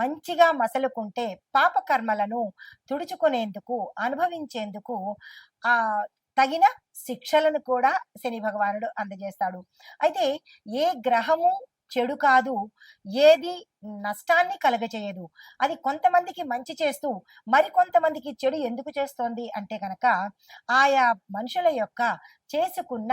మంచిగా మసలుకుంటే పాప కర్మలను తుడుచుకునేందుకు అనుభవించేందుకు ఆ తగిన శిక్షలను కూడా శని భగవానుడు అందజేస్తాడు. అయితే ఏ గ్రహము చెడు కాదు ఏది నష్టాన్ని కలగచేయదు అది కొంతమందికి మంచి చేస్తూ మరి కొంతమందికి చెడు ఎందుకు చేస్తోంది అంటే కనుక ఆయా మనుషుల యొక్క చేసుకున్న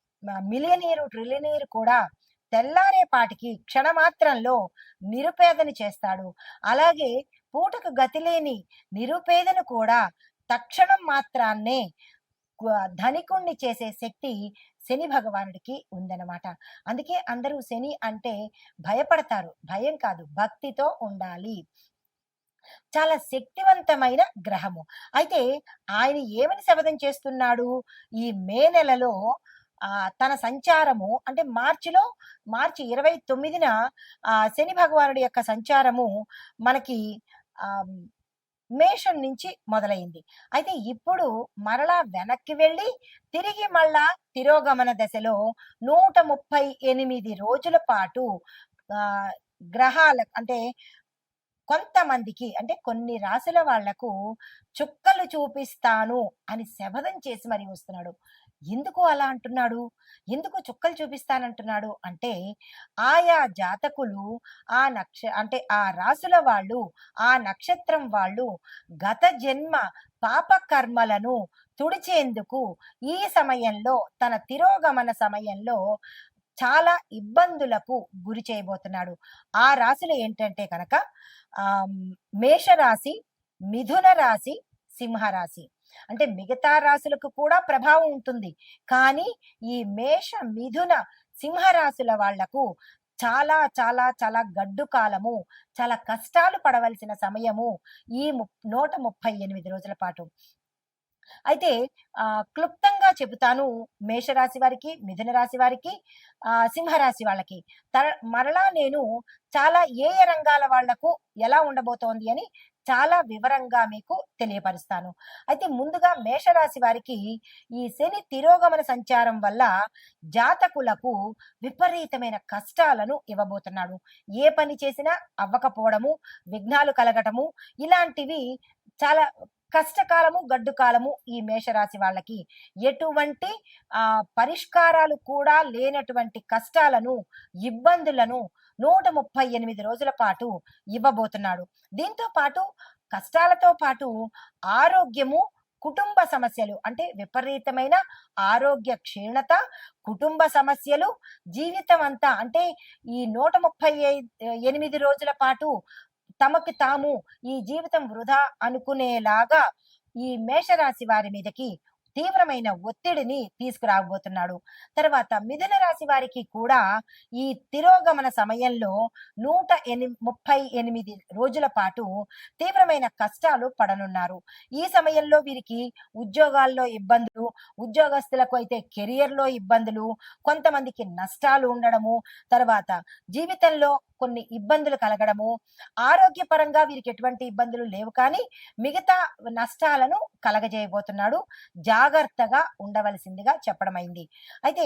మిలియనీరు ట్రిలియనీరు కూడా తెల్లారేపాటికి క్షణమాత్రంలో నిరుపేదని చేస్తాడు. అలాగే పూటకు గతిలేని నిరుపేదను కూడా తక్షణం మాత్రాన్నే ధనికుణ్ణి చేసే శక్తి శని భగవానుడికి ఉందన్నమాట. అందుకే అందరూ శని అంటే భయపడతారు. భయం కాదు భక్తితో ఉండాలి. చాలా శక్తివంతమైన గ్రహము. అయితే ఆయన ఏమని శపథం చేస్తున్నాడు? ఈ మే నెలలో తన సంచారము అంటే మార్చిలో మార్చి ఇరవై తొమ్మిదిన ఆ శని భగవానుడి యొక్క సంచారము మనకి ఆ మేషం నుంచి మొదలైంది. అయితే ఇప్పుడు మరలా వెనక్కి వెళ్ళి తిరిగి మళ్ళా తిరోగమన దశలో నూట ముప్పై ఎనిమిది రోజుల పాటు గ్రహాల అంటే కొంతమందికి అంటే కొన్ని రాసుల వాళ్ళకు చుక్కలు చూపిస్తాను అని శపథం చేసి మరి వస్తున్నాడు. ఎందుకు అలా అంటున్నాడు? ఎందుకు చుక్కలు చూపిస్తానంటున్నాడు? అంటే ఆయా జాతకులు ఆ నక్ష అంటే ఆ రాసుల వాళ్ళు ఆ నక్షత్రం వాళ్ళు గత జన్మ పాప కర్మలను తుడిచేందుకు ఈ సమయంలో తన తిరోగమన సమయంలో చాలా ఇబ్బందులకు గురి చేయబోతున్నాడు. ఆ రాశులు ఏంటంటే కనుక ఆ మేషరాశి మిథున రాశి సింహరాశి. అంటే మిగతా రాశులకు కూడా ప్రభావం ఉంటుంది. కానీ ఈ మేష మిథున సింహరాశుల వాళ్ళకు చాలా చాలా చాలా గడ్డు కాలము చాలా కష్టాలు పడవలసిన సమయము ఈ నూట ముప్పై ఎనిమిది రోజుల పాటు. అయితే ఆ క్లుప్తంగా చెబుతాను మేషరాశి వారికి మిథున రాశి వారికి ఆ సింహరాశి వాళ్ళకి. తర- మరలా నేను చాలా ఏ ఏ రంగాల వాళ్ళకు ఎలా ఉండబోతోంది అని చాలా వివరంగా మీకు తెలియపరుస్తాను. అయితే ముందుగా మేషరాశి వారికి ఈ శని తిరోగమన సంచారం వల్ల జాతకులకు విపరీతమైన కష్టాలను ఇవ్వబోతున్నాడు. ఏ పని చేసినా అవ్వకపోవడము విఘ్నాలు కలగటము ఇలాంటివి చాలా కష్టకాలము గడ్డు కాలము ఈ మేషరాశి వాళ్ళకి. ఎటువంటి ఆ పరిష్కారాలు కూడా లేనటువంటి కష్టాలను ఇబ్బందులను నూట ముప్పై ఎనిమిది రోజుల పాటు ఇవ్వబోతున్నాడు. దీంతో పాటు కష్టాలతో పాటు ఆరోగ్యము కుటుంబ సమస్యలు అంటే విపరీతమైన ఆరోగ్య క్షీణత కుటుంబ సమస్యలు జీవితం అంతా అంటే ఈ నూట ముప్పై ఎనిమిది రోజుల పాటు తమకు తాము ఈ జీవితం వృధా అనుకునేలాగా ఈ మేషరాశి వారి మీదకి తీవ్రమైన ఒత్తిడిని తీసుకురాబోతున్నాడు. తర్వాత మిథున రాశి వారికి కూడా ఈ తిరోగమన సమయంలో నూట ఎని ముప్పై ఎనిమిది రోజుల పాటు తీవ్రమైన కష్టాలు పడనున్నారు. ఈ సమయంలో వీరికి ఉద్యోగాల్లో ఇబ్బందులు ఉద్యోగస్తులకు అయితే కెరియర్లో ఇబ్బందులు కొంతమందికి నష్టాలు ఉండడము తర్వాత జీవితంలో కొన్ని ఇబ్బందులు కలగడము ఆరోగ్యపరంగా వీరికి ఎటువంటి ఇబ్బందులు లేవు. కానీ మిగతా నష్టాలను కలగజేయబోతున్నాడు. జాగ్రత్తగా ఉండవలసిందిగా చెప్పడమైంది. అయితే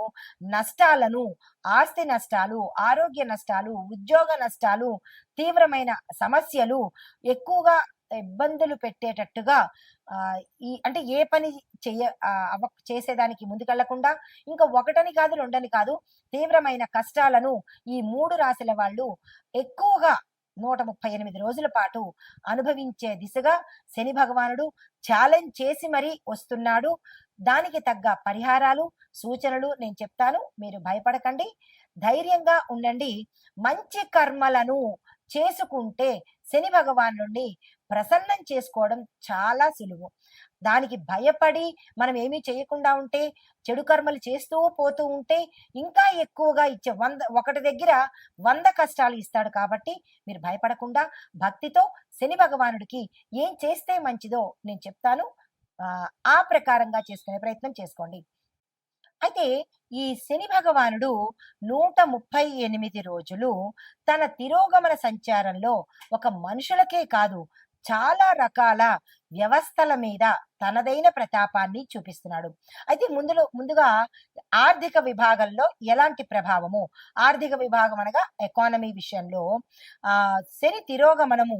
నష్టాలను ఆస్తి నష్టాలు ఆరోగ్య నష్టాలు ఉద్యోగ నష్టాలు తీవ్రమైన సమస్యలు ఎక్కువగా ఇబ్బందులు పెట్టేటట్టుగా ఈ అంటే ఏ పని చేయ చేసేదానికి ముందుకెళ్ళకుండా ఇంకా ఒకటని కాదు రెండని కాదు తీవ్రమైన కష్టాలను ఈ మూడు రాశుల వాళ్ళు ఎక్కువగా నూట ముప్పై ఎనిమిది రోజుల పాటు అనుభవించే దిశగా శని భగవానుడు ఛాలెంజ్ చేసి మరీ వస్తున్నాడు. దానికి తగ్గ పరిహారాలు సూచనలు నేను చెప్తాను. మీరు భయపడకండి. ధైర్యంగా ఉండండి. మంచి కర్మలను చేసుకుంటే శని భగవాన్ నుండి ప్రసన్నం చేసుకోవడం చాలా సులువు. దానికి భయపడి మనం ఏమీ చేయకుండా ఉంటే చెడు కర్మలు చేస్తూ పోతూ ఉంటే ఇంకా ఎక్కువగా ఇచ్చే వంద ఒకటి దగ్గర వంద కష్టాలు ఇస్తాడు కాబట్టి మీరు భయపడకుండా భక్తితో శని భగవానుడికి ఏం చేస్తే మంచిదో నేను చెప్తాను. ఆ, ప్రకారంగా చేసుకునే ప్రయత్నం చేసుకోండి. అయితే ఈ శని భగవానుడు నూట ముప్పై ఎనిమిది రోజులు తన తిరోగమన సంచారంలో ఒక మనుషులకే కాదు చాలా రకాల వ్యవస్థల మీద తనదైన ప్రతాపాన్ని చూపిస్తున్నాడు. అయితే ముందులో ముందుగా ఆర్థిక విభాగంలో ఎలాంటి ప్రభావము? ఆర్థిక విభాగం అనగా ఎకానమీ విషయంలో ఆ శని తిరోగమనము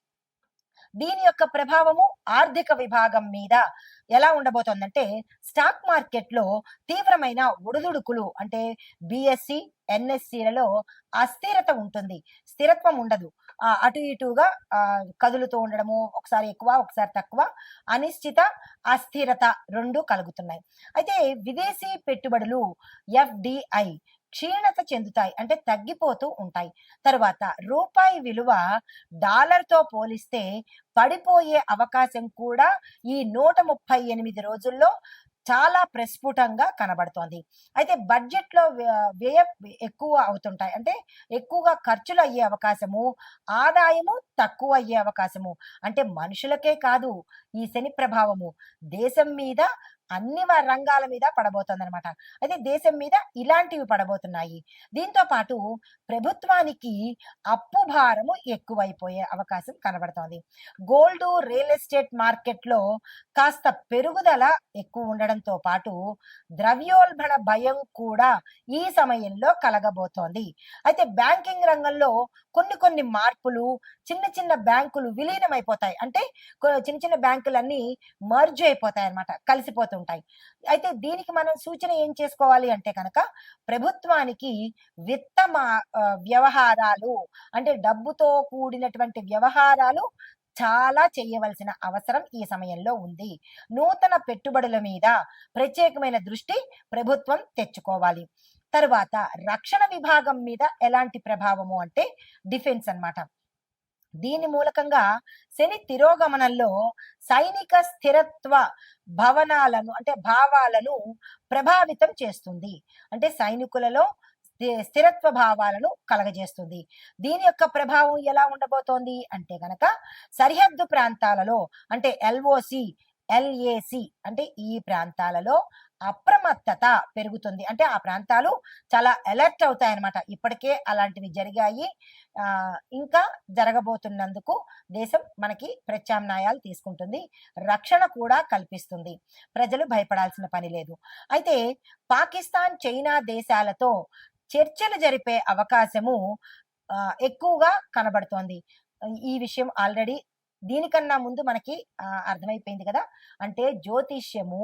దీని యొక్క ప్రభావము ఆర్థిక విభాగం మీద ఎలా ఉండబోతోందంటే స్టాక్ మార్కెట్లో తీవ్రమైన ఒడిదుడుకులు అంటే బిఎస్సి ఎన్ఎస్సిలలో అస్థిరత ఉంటుంది. స్థిరత్వం ఉండదు. అటు ఇటుగా కదులుతూ ఉండడము ఒకసారి ఎక్కువ ఒకసారి తక్కువ అనిశ్చిత అస్థిరత రెండు కలుగుతున్నాయి. అయితే విదేశీ పెట్టుబడులు ఎఫ్డిఐ క్షీణత చెందుతాయి అంటే తగ్గిపోతూ ఉంటాయి. తర్వాత రూపాయి విలువ డాలర్తో పోలిస్తే పడిపోయే అవకాశం కూడా ఈ నూట ముప్పై ఎనిమిది రోజుల్లో చాలా ప్రస్ఫుటంగా కనబడుతోంది. అయితే బడ్జెట్లో వ్యయ ఎక్కువ అవుతుంటాయి. అంటే ఎక్కువగా ఖర్చులు అయ్యే అవకాశము ఆదాయము తక్కువ అయ్యే అవకాశము. అంటే మనుషులకే కాదు ఈ శని ప్రభావము. దేశం మీద అన్ని రంగాల మీద పడబోతుంది అనమాట అయితే దేశం మీద ఇలాంటివి పడబోతున్నాయి. దీంతో పాటు ప్రభుత్వానికి అప్పు భారము ఎక్కువైపోయే అవకాశం కనబడుతోంది. గోల్డ్ రియల్ ఎస్టేట్ మార్కెట్లో కాస్త పెరుగుదల ఎక్కువ ఉండడంతో పాటు ద్రవ్యోల్బణ భయం కూడా ఈ సమయంలో కలగబోతోంది. అయితే బ్యాంకింగ్ రంగంలో కొన్ని కొన్ని మార్పులు చిన్న చిన్న బ్యాంకులు విలీనమైపోతాయి. అంటే చిన్న చిన్న బ్యాంకులన్నీ మర్జ్ అయిపోతాయి అన్నమాట ఉంటాయి. అయితే దీనికి మనం సూచన ఏం చేసుకోవాలి అంటే కనుక ప్రభుత్వానికి విత్త వ్యవహారాలు అంటే డబ్బుతో కూడినటువంటి వ్యవహారాలు చాలా చేయవలసిన అవసరం ఈ సమయంలో ఉంది. నూతన పెట్టుబడుల మీద ప్రత్యేకమైన దృష్టి ప్రభుత్వం తెచ్చుకోవాలి. తరువాత రక్షణ విభాగం మీద ఎలాంటి ప్రభావము అంటే డిఫెన్స్ అన్నమాట. దీని మూలకంగా శని తిరోగమనంలో సైనిక స్థిరత్వ భవనాలను అంటే భావాలను ప్రభావితం చేస్తుంది. అంటే సైనికులలో స్థి- స్థిరత్వ భావాలను కలగజేస్తుంది. దీని యొక్క ప్రభావం ఎలా ఉండబోతోంది అంటే గనక సరిహద్దు ప్రాంతాలలో అంటే ఎల్ఓసి ఎల్ఏసి అంటే ఈ ప్రాంతాలలో అప్రమత్తత పెరుగుతుంది. అంటే ఆ ప్రాంతాలు చాలా అలర్ట్ అవుతాయి అన్నమాట ఇప్పటికే అలాంటివి జరిగాయి. ఇంకా జరగబోతున్నందుకు దేశం మనకి ప్రత్యామ్నాయాలు తీసుకుంటుంది. రక్షణ కూడా కల్పిస్తుంది. ప్రజలు భయపడాల్సిన పని లేదు. అయితే పాకిస్తాన్ చైనా దేశాలతో చర్చలు జరిపే అవకాశము ఎక్కువగా కనబడుతోంది. ఈ విషయం ఆల్రెడీ దీనికన్నా ముందు మనకి అర్థమైపోయింది కదా. అంటే జ్యోతిష్యము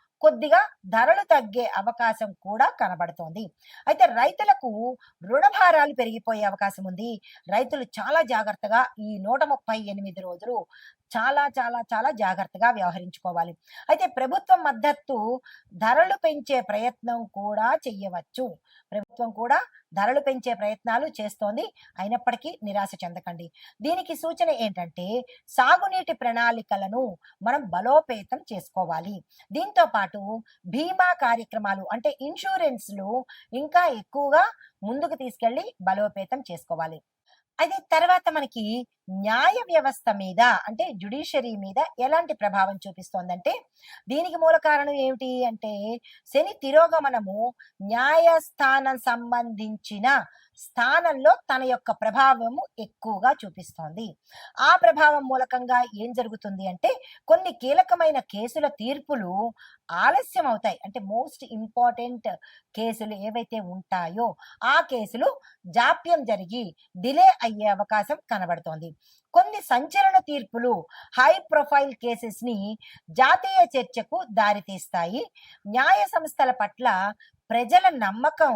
కొద్దిగా ధరలు తగ్గే అవకాశం కూడా కనబడుతోంది. అయితే రైతులకు రుణభారాలు పెరిగిపోయే అవకాశం ఉంది. రైతులు చాలా జాగ్రత్తగా ఈ నూట ముప్పై ఎనిమిది రోజులు చాలా చాలా చాలా జాగ్రత్తగా వ్యవహరించుకోవాలి. అయితే ప్రభుత్వం మద్దతు ధరలు పెంచే ప్రయత్నం కూడా చెయ్యవచ్చు. ప్రభుత్వం కూడా ధరలు పెంచే ప్రయత్నాలు చేస్తోంది. అయినప్పటికీ నిరాశ చెందకండి. దీనికి సూచన ఏంటంటే సాగునీటి ప్రణాళికలను మనం బలోపేతం చేసుకోవాలి. దీంతో పాటు బీమా కార్యక్రమాలు అంటే ఇన్సూరెన్స్లు ఇంకా ఎక్కువగా ముందుకు తీసుకెళ్ళి బలోపేతం చేసుకోవాలి. అయితే తర్వాత మనకి న్యాయ వ్యవస్థ మీద అంటే జుడిషియరీ మీద ఎలాంటి ప్రభావం చూపిస్తోందంటే దీనికి మూల కారణం ఏమిటి అంటే శని తిరోగమనము న్యాయస్థానం సంబంధించిన స్థానంలో తన యొక్క ప్రభావము ఎక్కువగా చూపిస్తోంది. ఆ ప్రభావం మూలకంగా ఏం జరుగుతుంది అంటే కొన్ని కీలకమైన కేసుల తీర్పులు ఆలస్యం అవుతాయి. అంటే మోస్ట్ ఇంపార్టెంట్ కేసులు ఏవైతే ఉంటాయో ఆ కేసులు జాప్యం జరిగి డిలే అయ్యే అవకాశం కనబడుతోంది. కొన్ని సంచలన తీర్పులు హై ప్రొఫైల్ కేసెస్ని జాతీయ చర్చకు దారితీస్తాయి. న్యాయ సంస్థల పట్ల ప్రజల నమ్మకం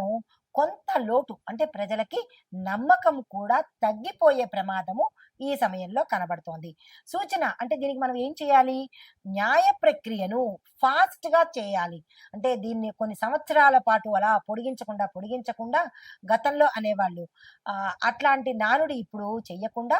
కొంత లోటు అంటే ప్రజలకి నమ్మకం కూడా తగ్గిపోయే ప్రమాదము ఈ సమయంలో కనబడుతోంది. సూచన అంటే దీనికి మనం ఏం చేయాలి? న్యాయ ప్రక్రియను ఫాస్ట్గా చేయాలి. అంటే దీన్ని కొన్ని సంవత్సరాల పాటు అలా పొడిగించకుండా పొడిగించకుండా గతంలో అనేవాళ్ళు అట్లాంటి నానుడి ఇప్పుడు చెయ్యకుండా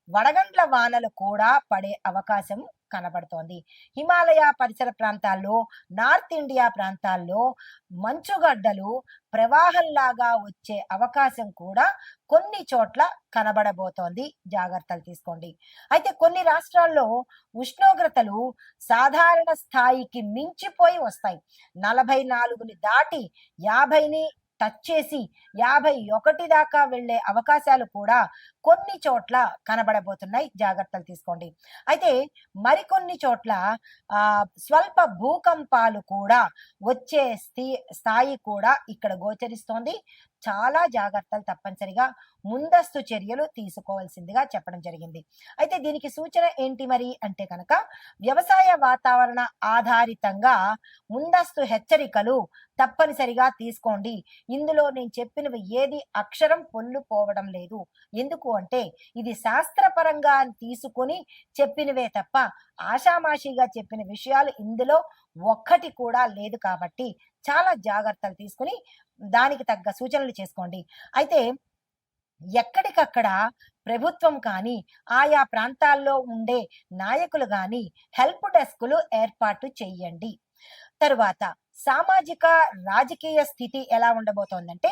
వడగండ్ల వానలు కూడా పడే అవకాశం కనబడుతోంది. హిమాలయ పరిసర ప్రాంతాల్లో నార్త్ ఇండియా ప్రాంతాల్లో మంచుగడ్డలు ప్రవాహంలాగా వచ్చే అవకాశం కూడా కొన్ని చోట్ల కనబడబోతోంది. జాగ్రత్తలు తీసుకోండి. అయితే కొన్ని రాష్ట్రాల్లో ఉష్ణోగ్రతలు సాధారణ స్థాయికి మించిపోయి వస్తాయి. నలభై నాలుగుని దాటి యాభైని టచ్ చేసి యాభై ఒకటి దాకా వెళ్ళే అవకాశాలు కూడా కొన్ని చోట్ల కనబడబోతున్నాయి. జాగ్రత్తలు తీసుకోండి. అయితే మరికొన్ని చోట్ల ఆ స్వల్ప భూకంపాలు కూడా వచ్చే స్థి స్థాయి కూడా ఇక్కడ గోచరిస్తోంది. చాలా జాగ్రత్తలు తప్పనిసరిగా ముందస్తు చర్యలు తీసుకోవాల్సిందిగా చెప్పడం జరిగింది. అయితే దీనికి సూచన ఏంటి మరి అంటే కనుక వ్యవసాయ వాతావరణ ఆధారితంగా ముందస్తు హెచ్చరికలు తప్పనిసరిగా తీసుకోండి. ఇందులో నేను చెప్పినవి ఏది అక్షరం పొల్లు పోవడం లేదు. ఎందుకు అంటే ఇది శాస్త్రపరంగా తీసుకొని చెప్పినవే తప్ప ఆషామాషిగా చెప్పిన విషయాలు ఇందులో ఒక్కటి కూడా లేదు కాబట్టి చాలా జాగ్రత్తలు తీసుకుని దానికి తగ్గ సూచనలు చేసుకోండి. అయితే ఎక్కడికక్కడ ప్రభుత్వం కానీ ఆయా ప్రాంతాల్లో ఉండే నాయకులు కానీ హెల్ప్ డెస్కులు ఏర్పాటు చేయండి. తరువాత సామాజిక రాజకీయ స్థితి ఎలా ఉండబోతోందంటే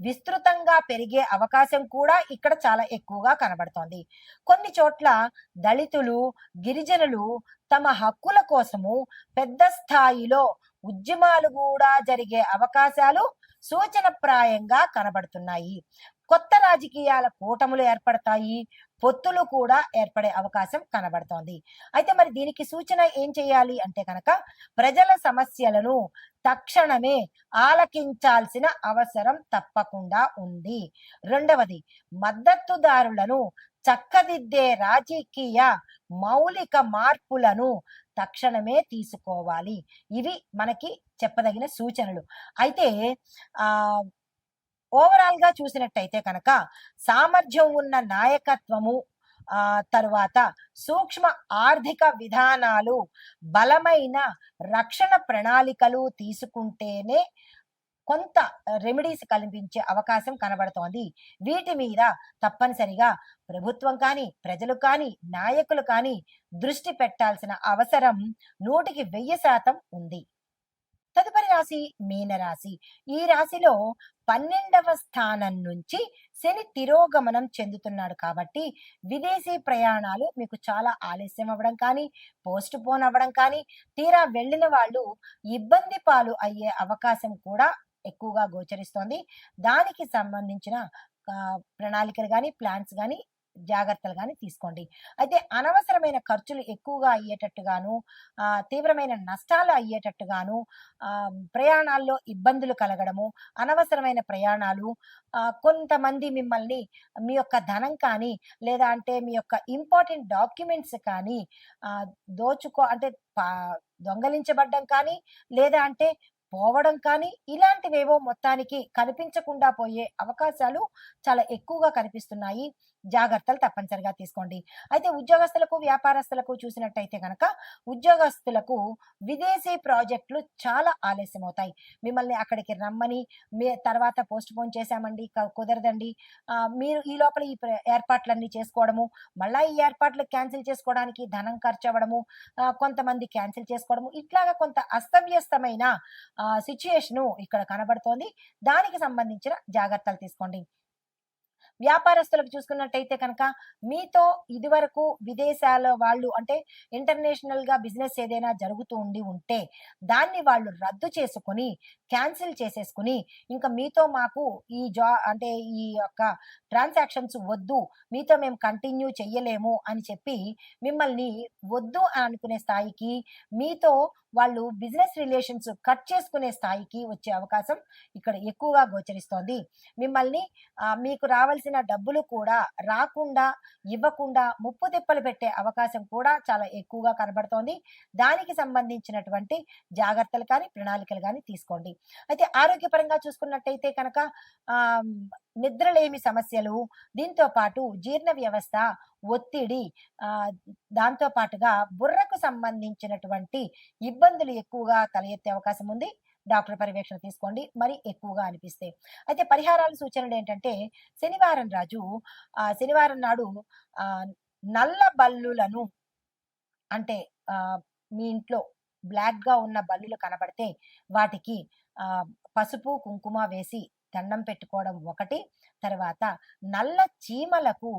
విస్తృతంగా పెరిగే అవకాశం కూడా ఇక్కడ చాలా ఎక్కువగా కనబడుతోంది. కొన్ని చోట్ల దళితులు గిరిజనులు తమ హక్కుల కోసము పెద్ద స్థాయిలో ఉద్యమాలు కూడా జరిగే అవకాశాలు సూచనప్రాయంగా కనబడుతున్నాయి. కొత్త రాజకీయాల కూటములు ఏర్పడతాయి. పొత్తులు కూడా ఏర్పడే అవకాశం కనబడుతోంది. అయితే మరి దీనికి సూచన ఏం చేయాలి అంటే కనుక ప్రజల సమస్యలను తక్షణమే ఆలకించాల్సిన అవసరం తప్పకుండా ఉంది. రెండవది మద్దతుదారులను చక్కదిద్దే రాజకీయ మౌలిక మార్పులను తక్షణమే తీసుకోవాలి. ఇవి మనకి చెప్పదగిన సూచనలు. అయితే ఆ ఓవరాల్గా చూసినట్టయితే కనుక సామర్థ్యం ఉన్న నాయకత్వము ఆ తరువాత సూక్ష్మ ఆర్థిక విధానాలు బలమైన రక్షణ ప్రణాళికలు తీసుకుంటేనే కొంత రెమెడీస్ కల్పించే అవకాశం కనబడుతోంది. వీటి మీద తప్పనిసరిగా ప్రభుత్వం కానీ ప్రజలు కానీ నాయకులు కానీ దృష్టి పెట్టాల్సిన అవసరం నూటికి వెయ్యి శాతం ఉంది. తదుపరి రాశి మీనరాశి. ఈ రాశిలో పన్నెండవ స్థానం నుంచి శని తిరోగమనం చెందుతున్నాడు కాబట్టి విదేశీ ప్రయాణాలు మీకు చాలా ఆలస్యం అవ్వడం కానీ పోస్ట్ పోన్ అవ్వడం కానీ తీరా వెళ్ళిన వాళ్ళు ఇబ్బంది పాలు అయ్యే అవకాశం కూడా ఎక్కువగా గోచరిస్తోంది. దానికి సంబంధించిన ప్రణాళికలు కానీ ప్లాన్స్ కానీ జాగ్రత్తలు కానీ తీసుకోండి. అయితే అనవసరమైన ఖర్చులు ఎక్కువగా అయ్యేటట్టుగాను తీవ్రమైన నష్టాలు అయ్యేటట్టుగాను ప్రయాణాల్లో ఇబ్బందులు కలగడము అనవసరమైన ప్రయాణాలు కొంతమంది మిమ్మల్ని మీ యొక్క ధనం కానీ లేదా అంటే మీ యొక్క ఇంపార్టెంట్ డాక్యుమెంట్స్ కానీ దోచుకో అంటే దొంగలించబడ్డం కానీ లేదా అంటే పోవడం కానీ ఇలాంటివేవో మొత్తానికి కనిపించకుండా పోయే అవకాశాలు చాలా ఎక్కువగా కనిపిస్తున్నాయి. జాగ్రత్తలు తప్పనిసరిగా తీసుకోండి. అయితే ఉద్యోగస్తులకు వ్యాపారస్తులకు చూసినట్టయితే కనుక ఉద్యోగస్తులకు విదేశీ ప్రాజెక్టులు చాలా ఆలస్యం అవుతాయి మిమ్మల్ని అక్కడికి రమ్మని మీ తర్వాత పోస్ట్ పోన్ చేశామండి క- కుదరదండి. మీరు ఈ లోపల ఈ ఏర్పాట్లన్నీ చేసుకోవడము మళ్ళా ఈ ఏర్పాట్లు క్యాన్సిల్ చేసుకోవడానికి ధనం ఖర్చు అవ్వడము కొంతమంది క్యాన్సిల్ చేసుకోవడము ఇట్లాగా కొంత అస్తవ్యస్తమైన సిచ్యుయేషను ఇక్కడ కనబడుతోంది. దానికి సంబంధించిన జాగ్రత్తలు తీసుకోండి. వ్యాపారస్తులకు చూసుకున్నట్టయితే కనుక మీతో ఇదివరకు విదేశాల వాళ్ళు అంటే ఇంటర్నేషనల్గా బిజినెస్ ఏదైనా జరుగుతూ ఉండి ఉంటే దాన్ని వాళ్ళు రద్దు చేసుకుని క్యాన్సిల్ చేసేసుకుని ఇంకా మీతో మాకు ఈ జా అంటే ఈ యొక్క ట్రాన్సాక్షన్స్ వద్దు మీతో మేము కంటిన్యూ చెయ్యలేము అని చెప్పి మిమ్మల్ని వద్దు అని అనుకునే స్థాయికి మీతో వాళ్ళు బిజినెస్ రిలేషన్స్ కట్ చేసుకునే స్థాయికి వచ్చే అవకాశం ఇక్కడ ఎక్కువగా గోచరిస్తోంది. మిమ్మల్ని మీకు రావాల్సిన డబ్బులు కూడా రాకుండా ఇవ్వకుండా ముప్పు తిప్పలు పెట్టే అవకాశం కూడా చాలా ఎక్కువగా కనబడుతోంది. దానికి సంబంధించినటువంటి జాగ్రత్తలు కానీ ప్రణాళికలు కానీ తీసుకోండి. అయితే ఆరోగ్యపరంగా చూసుకున్నట్టయితే కనుక నిద్రలేమి సమస్యలు దీంతో పాటు జీర్ణ వ్యవస్థ ఒత్తిడి దాంతో పాటుగా బుర్రకు సంబంధించినటువంటి ఇబ్బందులు ఎక్కువగా తల ఎత్తే అవకాశం ఉంది. డాక్టర్ పర్యవేక్షణ తీసుకోండి. మరి ఎక్కువగా అనిపిస్తే. అయితే పరిహారాల సూచనలు ఏంటంటే శనివారం రాజు ఆ శనివారం నాడు ఆ నల్ల బల్లులను అంటే ఆ మీ ఇంట్లో బ్లాక్గా ఉన్న బల్లులు కనబడితే వాటికి పసుపు కుంకుమ వేసి దండం పెట్టుకోవడం ఒకటి. తర్వాత నల్ల చీమలకు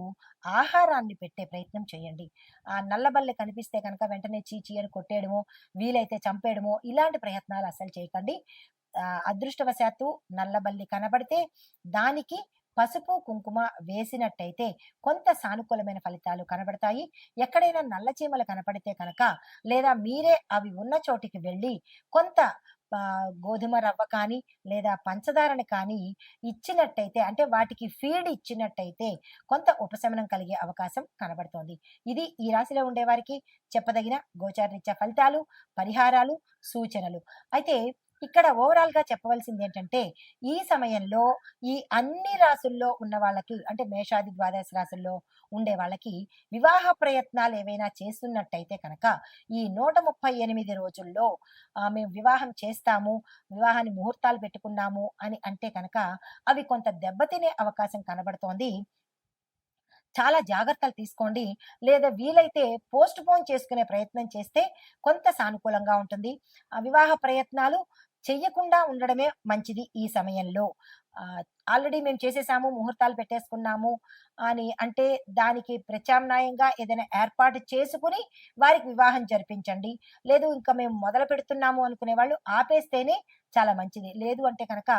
ఆహారాన్ని పెట్టే ప్రయత్నం చేయండి. ఆ నల్లబల్లి కనిపిస్తే కనుక వెంటనే చీచి అని కొట్టేయడమో వీలైతే చంపేయడమో ఇలాంటి ప్రయత్నాలు అస్సలు చేయకండి. అదృష్టవశాత్తు నల్లబల్లి కనబడితే దానికి పసుపు కుంకుమ వేసినట్టయితే కొంత సానుకూలమైన ఫలితాలు కనబడతాయి. ఎక్కడైనా నల్ల చీమలు కనపడితే కనుక లేదా మీరే అవి ఉన్న చోటికి వెళ్ళి కొంత గోధుమ రవ్వ కానీ లేదా పంచదారని కానీ ఇచ్చినట్టయితే అంటే వాటికి ఫీడ్ ఇచ్చినట్టయితే కొంత ఉపశమనం కలిగే అవకాశం కనబడుతోంది. ఇది ఈ రాశిలో ఉండేవారికి చెప్పదగిన గోచారరీత్యా ఫలితాలు పరిహారాలు సూచనలు. అయితే ఇక్కడ ఓవరాల్గా చెప్పవలసింది ఏంటంటే ఈ సమయంలో ఈ అన్ని రాసుల్లో ఉన్న వాళ్ళకి అంటే మేషాది ద్వాదశ రాశుల్లో ఉండే వాళ్ళకి వివాహ ప్రయత్నాలు ఏవైనా చేస్తున్నట్టయితే కనుక ఈ నూట ముప్పై ఎనిమిది రోజుల్లో మేము వివాహం చేస్తాము వివాహాన్ని ముహూర్తాలు పెట్టుకున్నాము అని అంటే కనుక అవి కొంత దెబ్బతినే అవకాశం కనబడుతోంది. చాలా జాగ్రత్తలు తీసుకోండి. లేదా వీలైతే పోస్ట్ పోన్ చేసుకునే ప్రయత్నం చేస్తే కొంత సానుకూలంగా ఉంటుంది. ఆ వివాహ ప్రయత్నాలు చెయ్యకుండా ఉండడమే మంచిది ఈ సమయంలో. ఆల్రెడీ మేము చేసేసాము ముహూర్తాలు పెట్టేసుకున్నాము అని అంటే దానికి ప్రత్యామ్నాయంగా ఏదైనా ఏర్పాటు చేసుకుని వారికి వివాహం జరిపించండి. లేదు ఇంకా మేము మొదలు పెడుతున్నాము అనుకునే వాళ్ళు ఆపేస్తేనే చాలా మంచిది. లేదు అంటే కనుక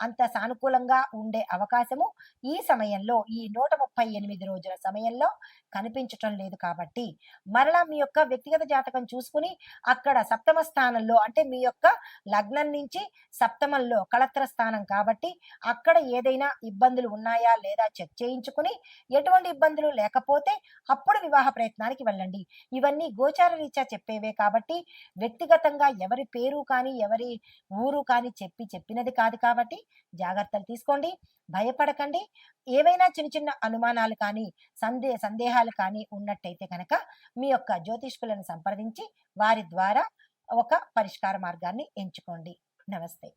అంత సానుకూలంగా ఉండే అవకాశము ఈ సమయంలో ఈ నూట ముప్పై ఎనిమిది రోజుల సమయంలో కనిపించటం లేదు కాబట్టి మరలా మీ యొక్క వ్యక్తిగత జాతకం చూసుకుని అక్కడ సప్తమ స్థానంలో అంటే మీ యొక్క లగ్నం నుంచి సప్తమంలో కళత్ర స్థానం కాబట్టి అక్కడ ఏదైనా ఇబ్బందులు ఉన్నాయా లేదా చెక్ చేయించుకుని ఎటువంటి ఇబ్బందులు లేకపోతే అప్పుడు వివాహ ప్రయత్నానికి వెళ్ళండి. ఇవన్నీ గోచార రీత్యా చెప్పేవే కాబట్టి వ్యక్తిగతంగా ఎవరి పేరు కానీ ఎవరి ఊరు కానీ చెప్పి చెప్పినది కాదు కాబట్టి జాగ్రత్తలు తీసుకోండి. భయపడకండి. ఏవైనా చిన్న చిన్న అనుమానాలు కానీ సందే సందేహాలు కానీ ఉన్నట్టయితే కనుక మీ యొక్క జ్యోతిష్కులను సంప్రదించి వారి ద్వారా ఒక పరిష్కార మార్గాన్ని ఎంచుకోండి. నమస్తే.